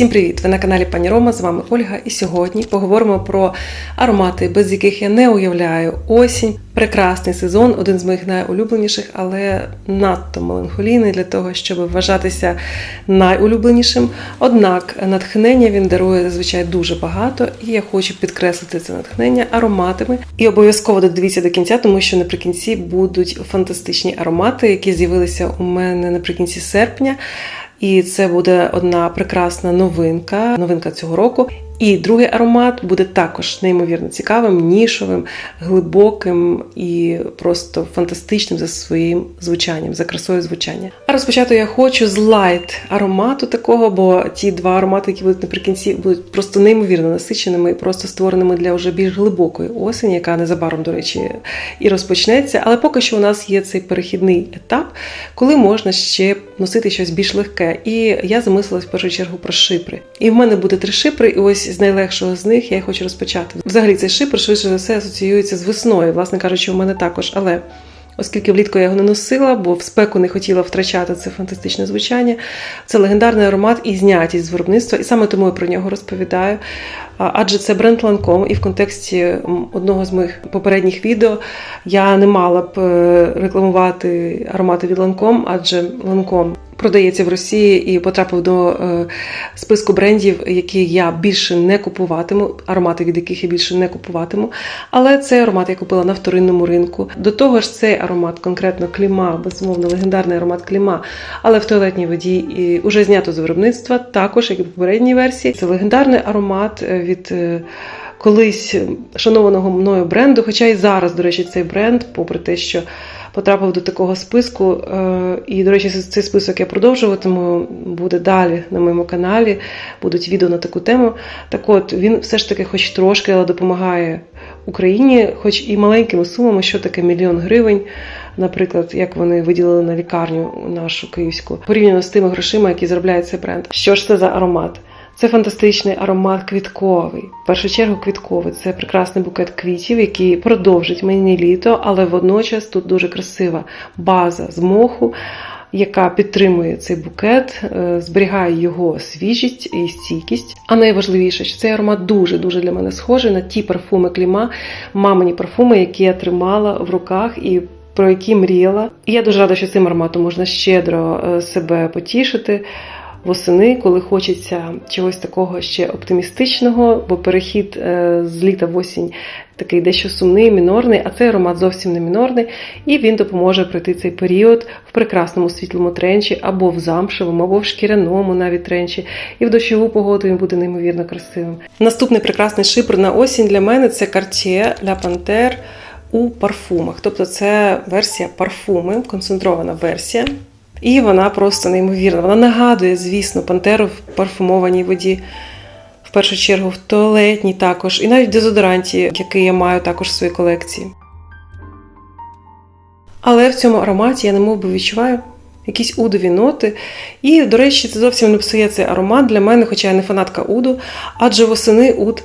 Всім привіт! Ви на каналі Пані Рома. З вами Ольга. І сьогодні поговоримо про аромати, без яких я не уявляю осінь. Прекрасний сезон, один з моїх найулюбленіших, але надто меланхолійний для того, щоб вважатися найулюбленішим. Однак натхнення він дарує зазвичай дуже багато, і я хочу підкреслити це натхнення ароматами. І обов'язково додивіться до кінця, тому що наприкінці будуть фантастичні аромати, які з'явилися у мене наприкінці серпня. І це буде одна прекрасна новинка, новинка цього року. І другий аромат буде також неймовірно цікавим, нішовим, глибоким і просто фантастичним за своїм звучанням, за красою звучання. А розпочати я хочу з лайт аромату такого, бо ті два аромати, які будуть наприкінці, будуть просто неймовірно насиченими і просто створеними для вже більш глибокої осені, яка незабаром, до речі, і розпочнеться. Але поки що у нас є цей перехідний етап, коли можна ще носити щось більш легке. І я замислилась в першу чергу про шипри. І в мене буде три шипри, і ось з найлегшого з них я хочу розпочати. Взагалі цей шипр швидше за все асоціюється з весною, власне кажучи, у мене також. Але оскільки влітку я його не носила, бо в спеку не хотіла втрачати це фантастичне звучання, це легендарний аромат і знятість з виробництва, і саме тому я про нього розповідаю. Адже це бренд Lancome, і в контексті одного з моїх попередніх відео я не мала б е, рекламувати аромати від Lancome, адже Lancome продається в Росії і потрапив до е, списку брендів, які я більше не купуватиму, аромати від яких я більше не купуватиму. Але цей аромат я купила на вторинному ринку. До того ж, цей аромат, конкретно кліма, безумовно, легендарний аромат кліма, але в туалетній воді і вже знято з виробництва, також як і в попередній версії. Це легендарний аромат від. Е, колись шанованого мною бренду, хоча і зараз, до речі, цей бренд, попри те, що потрапив до такого списку. Е, і, до речі, цей список я продовжуватиму, буде далі на моєму каналі, будуть відео на таку тему. Так от, він все ж таки, хоч трошки, але допомагає Україні, хоч і маленькими сумами, що таке мільйон гривень. Наприклад, як вони виділили на лікарню нашу київську, порівняно з тими грошима, які заробляє цей бренд. Що ж це за аромат? Це фантастичний аромат квітковий. В першу чергу квітковий це прекрасний букет квітів, який продовжить мені літо, але водночас тут дуже красива база з моху, яка підтримує цей букет, е, зберігає його свіжість і стійкість. А найважливіше, що цей аромат дуже-дуже для мене схожий на ті парфуми кліма, мамині парфуми, які я тримала в руках і. Про які мріяла. І я дуже рада, що цим ароматом можна щедро е, себе потішити восени, коли хочеться чогось такого ще оптимістичного, бо перехід е, з літа в осінь такий дещо сумний, мінорний, а цей аромат зовсім не мінорний, і він допоможе пройти цей період в прекрасному світлому тренчі, або в замшевому, або в шкіряному навіть тренчі. І в дощову погоду він буде неймовірно красивим. Наступний прекрасний шипр на осінь для мене це Cartier La Panthère у парфумах. Тобто це версія парфуми, концентрована версія. І вона просто неймовірна. Вона нагадує, звісно, пантеру в парфумованій воді, в першу чергу в туалетній також, і навіть в дезодоранті, який я маю також в своїй колекції. Але в цьому ароматі я немов би відчуваю якісь удові ноти. І, до речі, це зовсім не псує цей аромат для мене, хоча я не фанатка уду, адже восени уд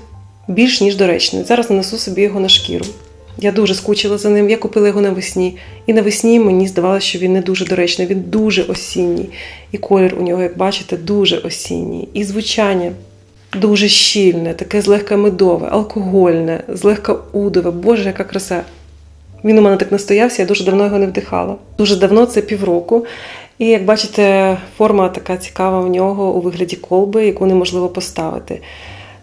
більш ніж доречний. Зараз нанесу собі його на шкіру. Я дуже скучила за ним, я купила його навесні. І навесні мені здавалося, що він не дуже доречний, він дуже осінній. І колір у нього, як бачите, дуже осінній. І звучання дуже щільне, таке злегка медове, алкогольне, злегка удове. Боже, яка краса! Він у мене так настоявся, я дуже давно його не вдихала. Дуже давно це півроку. І як бачите, форма така цікава в нього у вигляді колби, яку неможливо поставити.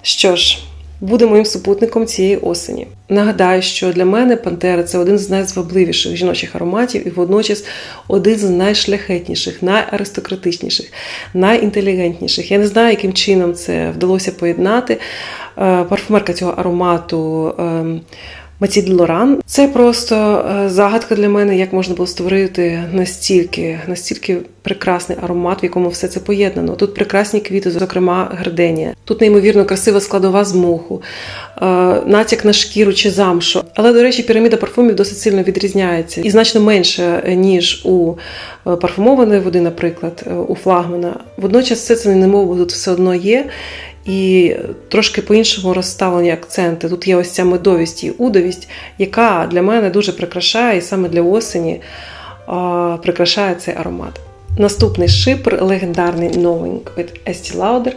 Що ж буде моїм супутником цієї осені. Нагадаю, що для мене Пантера це один з найзвабливіших жіночих ароматів і водночас один з найшляхетніших, найаристократичніших, найінтелігентніших. Я не знаю, яким чином це вдалося поєднати. Е, парфумерка цього аромату. Матід Лоран. Це просто е, загадка для мене, як можна було створити настільки, настільки прекрасний аромат, в якому все це поєднано. Тут прекрасні квіти, зокрема гарденія. Тут неймовірно красива складова з моху, е, натяк на шкіру чи замшу. Але, до речі, піраміда парфумів досить сильно відрізняється і значно менше, ніж у е, парфумованої води, наприклад, у флагмана. Водночас все це немов тут все одно є. І трошки по-іншому розставлені акценти. Тут є ось ця медовість і удовість, яка для мене дуже прикрашає, і саме для осені прикрашає цей аромат. Наступний шипр легендарний Knowing від Estee Lauder.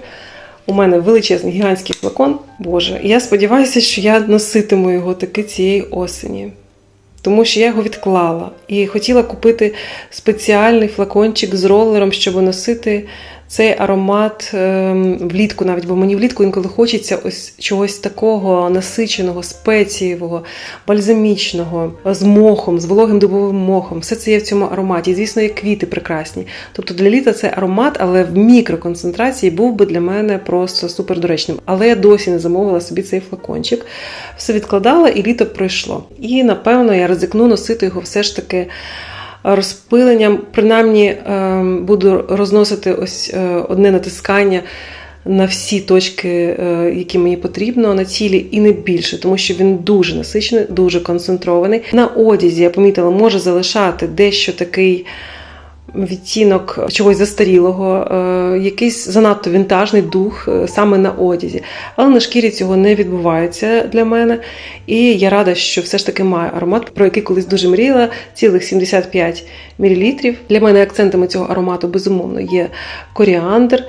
У мене величезний гігантський флакон, Боже. Я сподіваюся, що я носитиму його таки цієї осені. Тому що я його відклала і хотіла купити спеціальний флакончик з ролером, щоб носити цей аромат ем, влітку, навіть бо мені влітку інколи хочеться ось чогось такого насиченого, спецієвого, бальзамічного, з мохом, з вологим дубовим мохом. Все це є в цьому ароматі. І, звісно, є квіти прекрасні. Тобто для літа це аромат, але в мікроконцентрації був би для мене просто супер доречним. Але я досі не замовила собі цей флакончик. Все відкладала, і літо пройшло. І напевно я ризикну носити його все ж таки розпиленням. Принаймні ем, буду розносити ось е, одне натискання. На всі точки, е, які мені потрібно на тілі, і не більше, тому що він дуже насичений, дуже концентрований. На одязі я помітила, може залишати дещо такий відтінок чогось застарілого, е, якийсь занадто вінтажний дух е, саме на одязі. Але на шкірі цього не відбувається для мене. І я рада, що все ж таки маю аромат, про який колись дуже мріяла, цілих 75 мл. Для мене акцентами цього аромату, безумовно, є коріандр.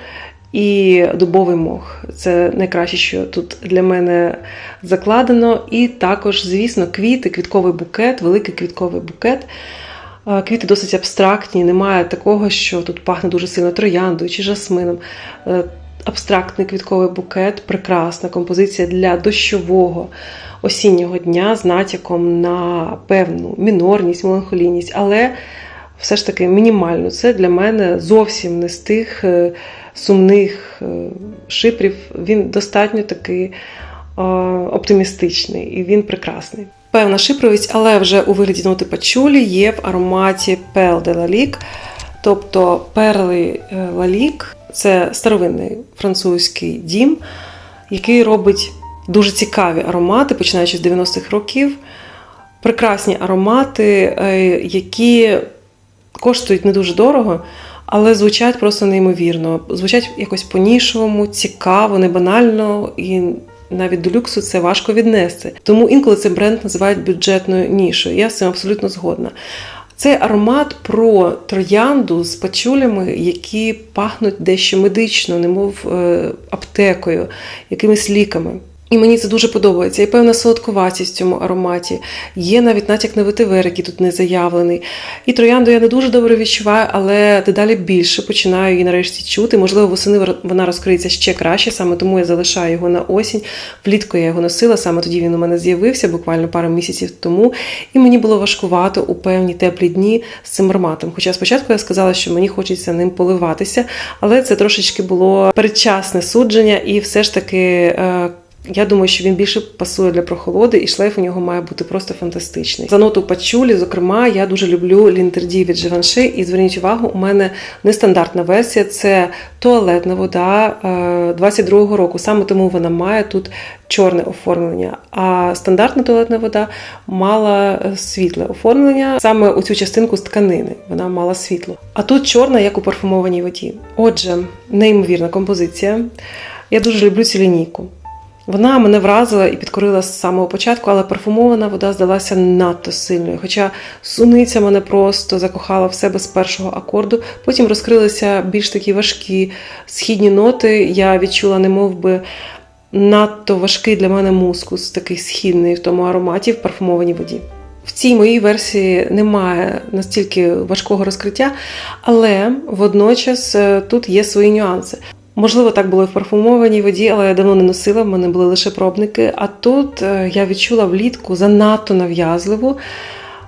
І дубовий мох це найкраще, що тут для мене закладено. І також, звісно, квіти, квітковий букет, великий квітковий букет. Квіти досить абстрактні, немає такого, що тут пахне дуже сильно трояндою чи жасмином. Е, абстрактний квітковий букет, прекрасна композиція для дощового осіннього дня з натяком на певну мінорність, меланхолійність, але все ж таки мінімально. Це для мене зовсім не з тих е, сумних е, шипрів. Він достатньо такий оптимістичний і він прекрасний. Певна шипровість, але вже у вигляді ноти пачулі є в ароматі Пел де Лалік, тобто перли Лалік це старовинний французький дім, який робить дуже цікаві аромати, починаючи з 90-х років. Прекрасні аромати, е, які коштують не дуже дорого, але звучать просто неймовірно. Звучать якось по-нішовому, цікаво, не банально і навіть до люксу це важко віднести. Тому інколи цей бренд називають бюджетною нішою. Я з цим абсолютно згодна. Цей аромат про троянду з пачулями, які пахнуть дещо медично, немов е, аптекою, якимись ліками. І мені це дуже подобається. Є певна солодкуватість в цьому ароматі. Є навіть натяк на ветивер, який тут не заявлений. І троянду я не дуже добре відчуваю, але дедалі більше починаю її нарешті чути. Можливо, восени вона розкриється ще краще, саме тому я залишаю його на осінь. Влітку я його носила, саме тоді він у мене з'явився, буквально пару місяців тому. І мені було важкувато у певні теплі дні з цим ароматом. Хоча спочатку я сказала, що мені хочеться ним поливатися, але це трошечки було передчасне судження, і все ж таки. Я думаю, що він більше пасує для прохолоди, і шлейф у нього має бути просто фантастичний. За ноту пачулі, зокрема, я дуже люблю лінтерді від Givenchy, і зверніть увагу, у мене нестандартна версія це туалетна вода 22-го е, року. Саме тому вона має тут чорне оформлення. А стандартна туалетна вода мала е, світле оформлення саме у цю частинку з тканини. Вона мала світло. А тут чорна, як у парфумованій воді. Отже, неймовірна композиція. Я дуже люблю цю лінійку. Вона мене вразила і підкорила з самого початку, але парфумована вода здалася надто сильною. Хоча суниця мене просто закохала в себе з першого акорду. Потім розкрилися більш такі важкі східні ноти. Я відчула, не мов би, надто важкий для мене мускус, такий східний в тому ароматі в парфумованій воді. В цій моїй версії немає настільки важкого розкриття, але водночас е, тут є свої нюанси. Можливо, так було і в парфумованій воді, але я давно не носила, в мене були лише пробники. А тут е, я відчула влітку занадто нав'язливу,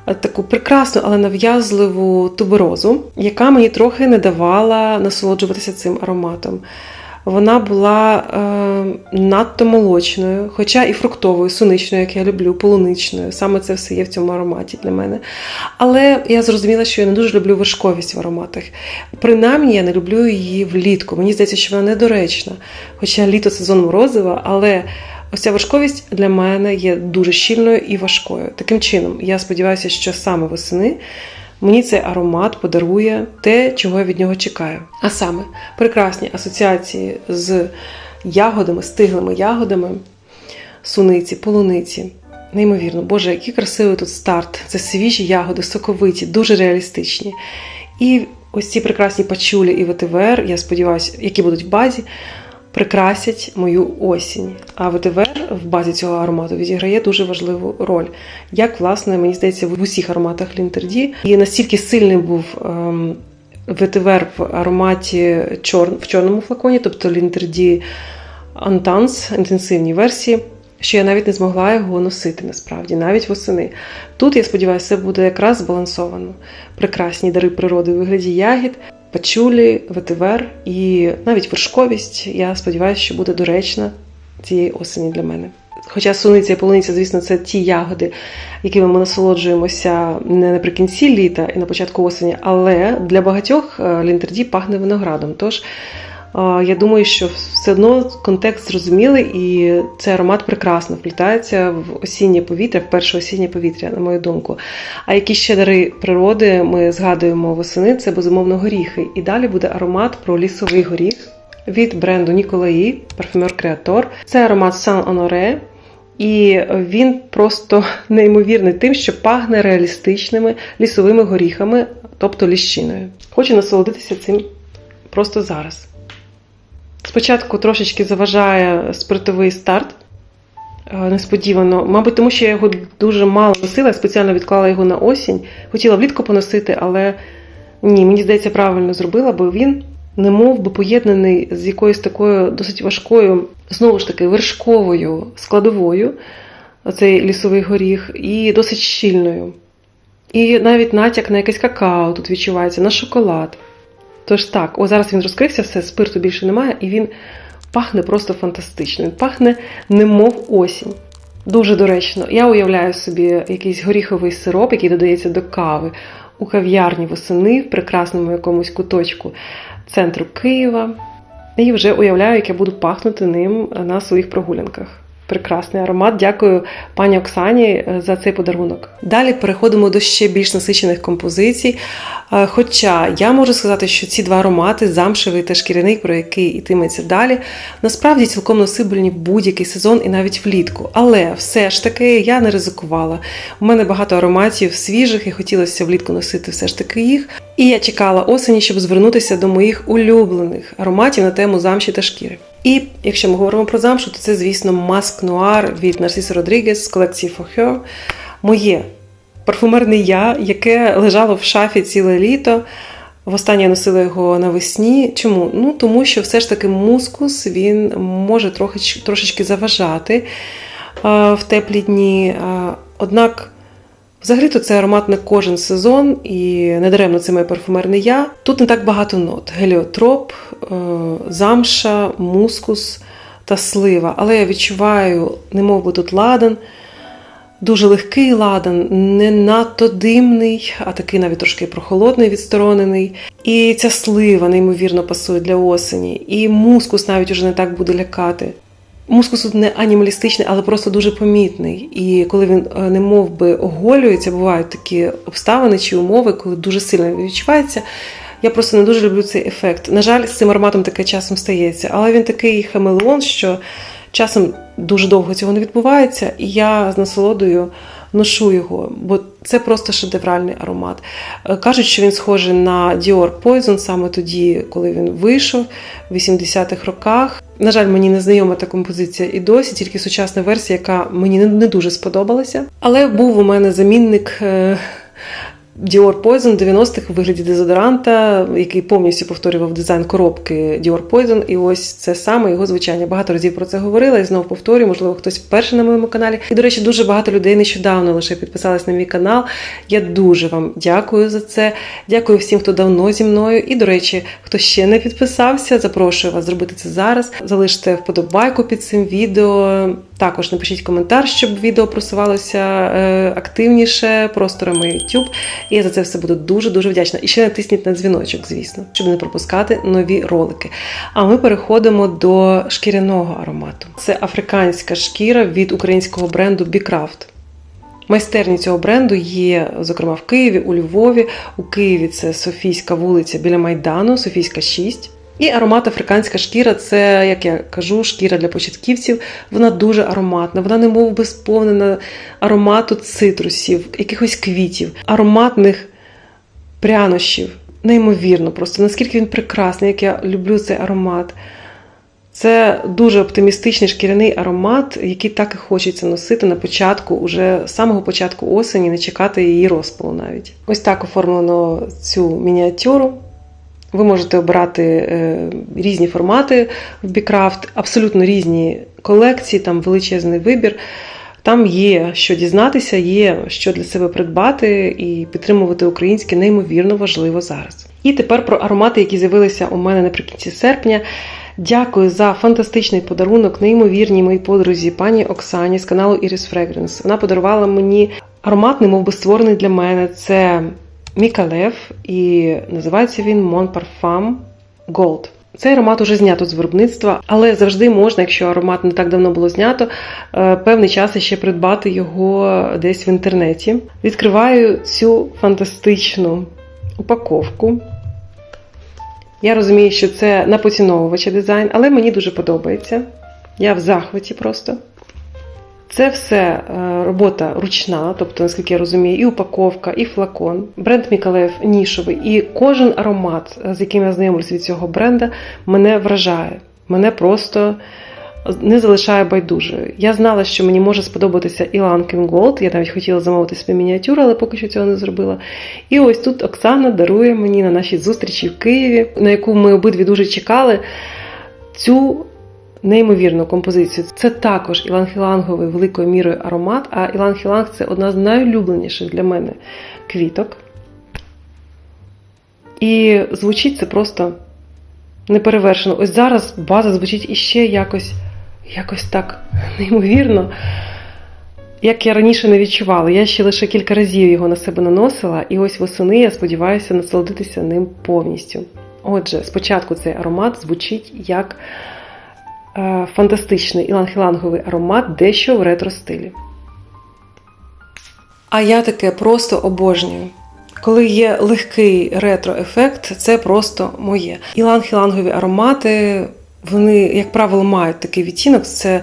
е, таку прекрасну, але нав'язливу туберозу, яка мені трохи не давала насолоджуватися цим ароматом. Вона була е, надто молочною, хоча і фруктовою, суничною, як я люблю, полуничною. Саме це все є в цьому ароматі для мене. Але я зрозуміла, що я не дуже люблю важковість в ароматах. Принаймні, я не люблю її влітку. Мені здається, що вона недоречна. Хоча літо сезон морозива, але. Ось ця важковість для мене є дуже щільною і важкою. Таким чином, я сподіваюся, що саме восени Мені цей аромат подарує те, чого я від нього чекаю. А саме прекрасні асоціації з ягодами, стиглими ягодами, суниці, полуниці. Неймовірно, Боже, який красивий тут старт. Це свіжі ягоди, соковиті, дуже реалістичні. І ось ці прекрасні пачулі і ветивер, я сподіваюся, які будуть в базі, прикрасять мою осінь. А ветивер в базі цього аромату відіграє дуже важливу роль. Як, власне, мені здається, в усіх ароматах Лінтерді. І настільки сильний був ем, ветивер в ароматі чор... в чорному флаконі, тобто Лінтерді Антанс, інтенсивній версії. Що я навіть не змогла його носити насправді, навіть восени. Тут, я сподіваюся, все буде якраз збалансовано. Прекрасні дари природи у вигляді ягід, пачулі, ветивер і навіть вершковість. Я сподіваюся, що буде доречна цієї осені для мене. Хоча суниця і полуниця, звісно, це ті ягоди, якими ми насолоджуємося не наприкінці літа і на початку осені, але для багатьох е, лінтерді пахне виноградом. Тож я думаю, що все одно контекст зрозумілий, і цей аромат прекрасно вплітається в осіннє повітря, в перше осіннє повітря, на мою думку. А які ще дари природи ми згадуємо восени, це безумовно горіхи. І далі буде аромат про лісовий горіх від бренду Ніколаї, парфюмер Креатор. Це аромат Сан Оноре. І він просто неймовірний тим, що пахне реалістичними лісовими горіхами, тобто ліщиною. Хочу насолодитися цим просто зараз. Спочатку трошечки заважає спиртовий старт. Е, несподівано, мабуть, тому що я його дуже мало носила, я спеціально відклала його на осінь. Хотіла влітку поносити, але ні, мені здається, правильно зробила, бо він не мов би поєднаний з якоюсь такою досить важкою, знову ж таки, вершковою складовою, цей лісовий горіх, і досить щільною. І навіть натяк на якесь какао тут відчувається, на шоколад. Тож так, о, зараз він розкрився, все, спирту більше немає, і він пахне просто фантастично. Він пахне немов осінь. Дуже доречно. Я уявляю собі якийсь горіховий сироп, який додається до кави у кав'ярні восени в прекрасному якомусь куточку центру Києва. І вже уявляю, як я буду пахнути ним на своїх прогулянках. Прекрасний аромат. Дякую пані Оксані е, за цей подарунок. Далі переходимо до ще більш насичених композицій. Е, хоча я можу сказати, що ці два аромати, замшевий та шкіряний, про який йтиметься далі, насправді цілком носибельні будь-який сезон і навіть влітку. Але все ж таки я не ризикувала. У мене багато ароматів свіжих і хотілося влітку носити все ж таки їх. І я чекала осені, щоб звернутися до моїх улюблених ароматів на тему замші та шкіри. І якщо ми говоримо про замшу, то це, звісно, маск нуар від Нарсіса Родрігес з колекції For Her. Моє парфумерне я, яке лежало в шафі ціле літо. Востаннє я носила його навесні. Чому? Ну, Тому що все ж таки мускус він може трохи, трошечки заважати в теплі дні. Однак Взагалі-то це аромат на кожен сезон, і недаремно це моє парфумерне я. Тут не так багато нот: геліотроп, е, замша, мускус та слива. Але я відчуваю, немов би тут ладан, дуже легкий ладан, не надто димний, а такий навіть трошки прохолодний, відсторонений. І ця слива неймовірно пасує для осені. І мускус навіть уже не так буде лякати. Мускус не анімалістичний, але просто дуже помітний. І коли він е, не мов би оголюється, бувають такі обставини чи умови, коли дуже сильно відчувається. Я просто не дуже люблю цей ефект. На жаль, з цим ароматом таке часом стається. Але він такий хамелеон, що часом дуже довго цього не відбувається, і я з насолодою ношу його, бо це просто шедевральний аромат. Е, кажуть, що він схожий на Dior Poison саме тоді, коли він вийшов в 80-х роках. На жаль, мені не знайома та композиція і досі, тільки сучасна версія, яка мені не дуже сподобалася. Але був у мене замінник е, Dior Poison 90-х у вигляді дезодоранта, який повністю повторював дизайн коробки Dior Poison. І ось це саме його звучання. Багато разів про це говорила і знову повторюю, можливо, хтось вперше на моєму каналі. І, до речі, дуже багато людей нещодавно лише підписались на мій канал. Я дуже вам дякую за це. Дякую всім, хто давно зі мною. І, до речі, хто ще не підписався, запрошую вас зробити це зараз. Залиште вподобайку під цим відео. Також напишіть коментар, щоб відео просувалося е, активніше просторами YouTube. І я за це все буду дуже-дуже вдячна. І ще натисніть на дзвіночок, звісно, щоб не пропускати нові ролики. А ми переходимо до шкіряного аромату. Це африканська шкіра від українського бренду Бікрафт. Майстерні цього бренду є, зокрема, в Києві, у Львові. У Києві це Софійська вулиця біля Майдану, Софійська 6. І аромат африканська шкіра це, як я кажу, шкіра для початківців. Вона дуже ароматна, вона не мов би сповнена аромату цитрусів, якихось квітів, ароматних прянощів. Неймовірно, просто наскільки він прекрасний, як я люблю цей аромат. Це дуже оптимістичний шкіряний аромат, який так і хочеться носити на початку, уже з самого початку осені, не чекати її розпалу навіть. Ось так оформлено цю мініатюру. Ви можете обирати е, різні формати в Бікрафт, абсолютно різні колекції, там величезний вибір. Там є що дізнатися, є що для себе придбати і підтримувати українське неймовірно важливо зараз. І тепер про аромати, які з'явилися у мене наприкінці серпня. Дякую за фантастичний подарунок, неймовірній моїй подрузі, пані Оксані з каналу Iris Fragrance. Вона подарувала мені аромат, немов би створений для мене. Це Мікалев, і називається він Mon Parfum Gold. Цей аромат уже знято з виробництва, але завжди можна, якщо аромат не так давно було знято, е, певний час ще придбати його десь в інтернеті. Відкриваю цю фантастичну упаковку. Я розумію, що це на дизайн, але мені дуже подобається. Я в захваті просто. Це все е, робота ручна, тобто, наскільки я розумію, і упаковка, і флакон. Бренд Мікалев нішовий. І кожен аромат, з яким я знайомлюсь від цього бренда, мене вражає. Мене просто не залишає байдужою. Я знала, що мені може сподобатися і Іланкін Голд. Я навіть хотіла замовити собі мініатюру, але поки що цього не зробила. І ось тут Оксана дарує мені на нашій зустрічі в Києві, на яку ми обидві дуже чекали. Цю неймовірну композицію. Це також іланг-іланговий великою мірою аромат, а іланг-іланг це одна з найулюбленіших для мене квіток. І звучить це просто неперевершено. Ось зараз база звучить іще якось, якось так неймовірно. Як я раніше не відчувала, я ще лише кілька разів його на себе наносила, і ось восени я сподіваюся насолодитися ним повністю. Отже, спочатку цей аромат звучить як фантастичний іланг-іланговий аромат дещо в ретро-стилі. А я таке просто обожнюю. Коли є легкий ретро-ефект, це просто моє. Іланг-ілангові аромати, вони, як правило, мають такий відтінок. Це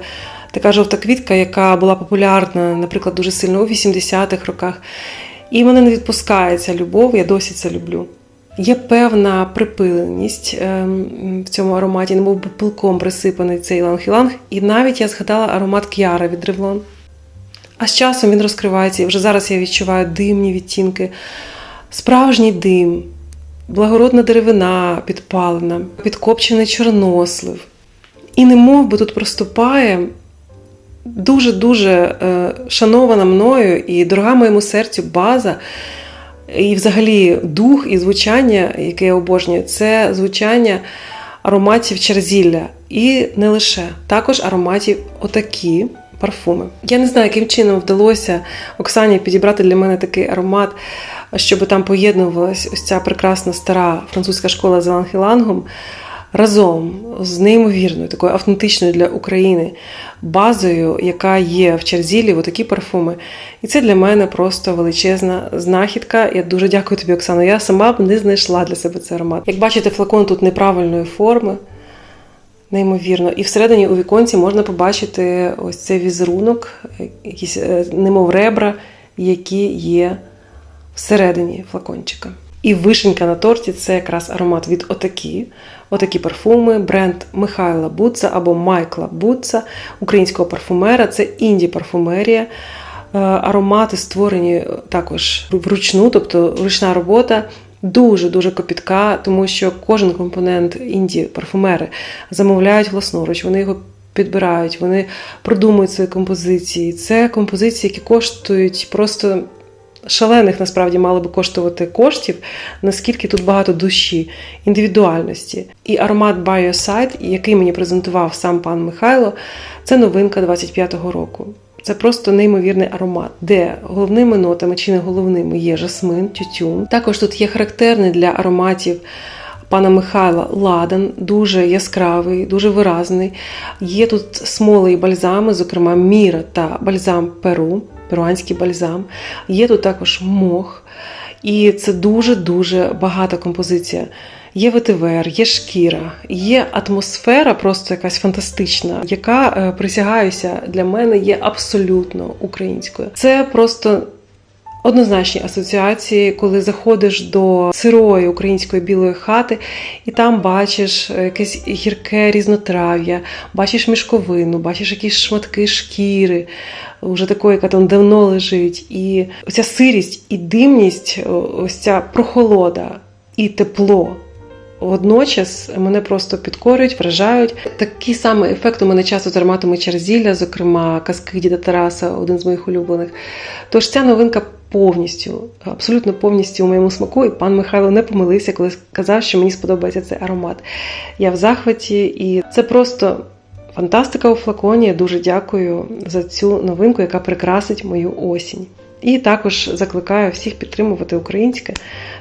така жовта квітка, яка була популярна, наприклад, дуже сильно у 80-х роках. І мене не відпускає ця любов, я досі це люблю. Є певна припиленість ем, в цьому ароматі, немов би пилком присипаний цей ланг-іланг. І навіть я згадала аромат К'яра від Ревлон. А з часом він розкривається, і вже зараз я відчуваю димні відтінки, справжній дим, благородна деревина підпалена, підкопчений чорнослив. І немов би тут проступає дуже-дуже е, шанована мною і дорога моєму серцю база. І, взагалі, дух і звучання, яке я обожнюю, це звучання ароматів черзілля. І не лише також ароматів отакі парфуми. Я не знаю, яким чином вдалося Оксані підібрати для мене такий аромат, щоб там поєднувалась ось ця прекрасна стара французька школа з Лангелангом разом з неймовірною, такою автентичною для України базою, яка є в Черзілі, отакі парфуми. І це для мене просто величезна знахідка. Я дуже дякую тобі, Оксано. Я сама б не знайшла для себе цей аромат. Як бачите, флакон тут неправильної форми. Неймовірно. І всередині у віконці можна побачити ось цей візерунок, якісь е, немов ребра, які є всередині флакончика. І вишенька на торті це якраз аромат від Отакі. Отакі парфуми, бренд Михайла Буца або Майкла Буца, українського парфумера. Це інді парфумерія. Е, аромати створені також вручну, тобто ручна робота. Дуже-дуже копітка, тому що кожен компонент інді парфумери замовляють власноруч, вони його підбирають, вони продумують свої композиції. Це композиції, які коштують просто шалених насправді мало би коштувати коштів, наскільки тут багато душі, індивідуальності. І аромат By який мені презентував сам пан Михайло, це новинка 25-го року. Це просто неймовірний аромат, де головними нотами чи не головними є жасмин, тютюн. Також тут є характерний для ароматів. Пана Михайла ладан, дуже яскравий, дуже виразний. Є тут смоли і бальзами, зокрема міра та бальзам Перу перуанський бальзам. Є тут також мох, і це дуже-дуже багата композиція. Є ветивер, є шкіра, є атмосфера, просто якась фантастична, яка е, присягаюся для мене є абсолютно українською. Це просто однозначні асоціації, коли заходиш до сирої української білої хати, і там бачиш якесь гірке різнотрав'я, бачиш мішковину, бачиш якісь шматки шкіри, вже такої, яка там давно лежить. І оця сирість і димність, ось ця прохолода і тепло. Водночас мене просто підкорюють, вражають. Такий самий ефект у мене часто з ароматами черзілля, зокрема казки Діда Тараса, один з моїх улюблених. Тож ця новинка повністю, абсолютно повністю у моєму смаку, і пан Михайло не помилився, коли сказав, що мені сподобається цей аромат. Я в захваті, і це просто. Фантастика у флаконі. Дуже дякую за цю новинку, яка прикрасить мою осінь. І також закликаю всіх підтримувати українське,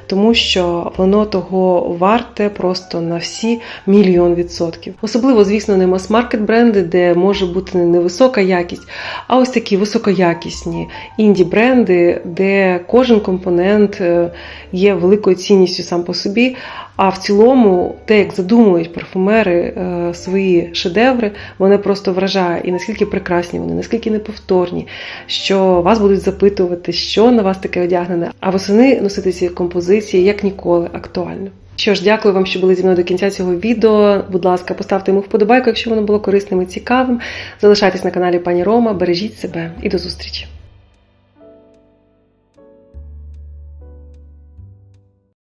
тому що воно того варте просто на всі мільйон відсотків. Особливо, звісно, не мас-маркет бренди, де може бути не висока якість, а ось такі високоякісні інді-бренди, де кожен компонент е, є великою цінністю сам по собі. А в цілому, те, як задумують парфумери е, свої шедеври, вони просто вражає і наскільки прекрасні вони, наскільки неповторні, що вас будуть запитувати, що на вас таке одягнене, а восени носити ці композиції як ніколи актуально. Що ж, дякую вам, що були зі мною до кінця цього відео. Будь ласка, поставте йому вподобайку, якщо воно було корисним і цікавим. Залишайтесь на каналі Пані Рома, бережіть себе і до зустрічі!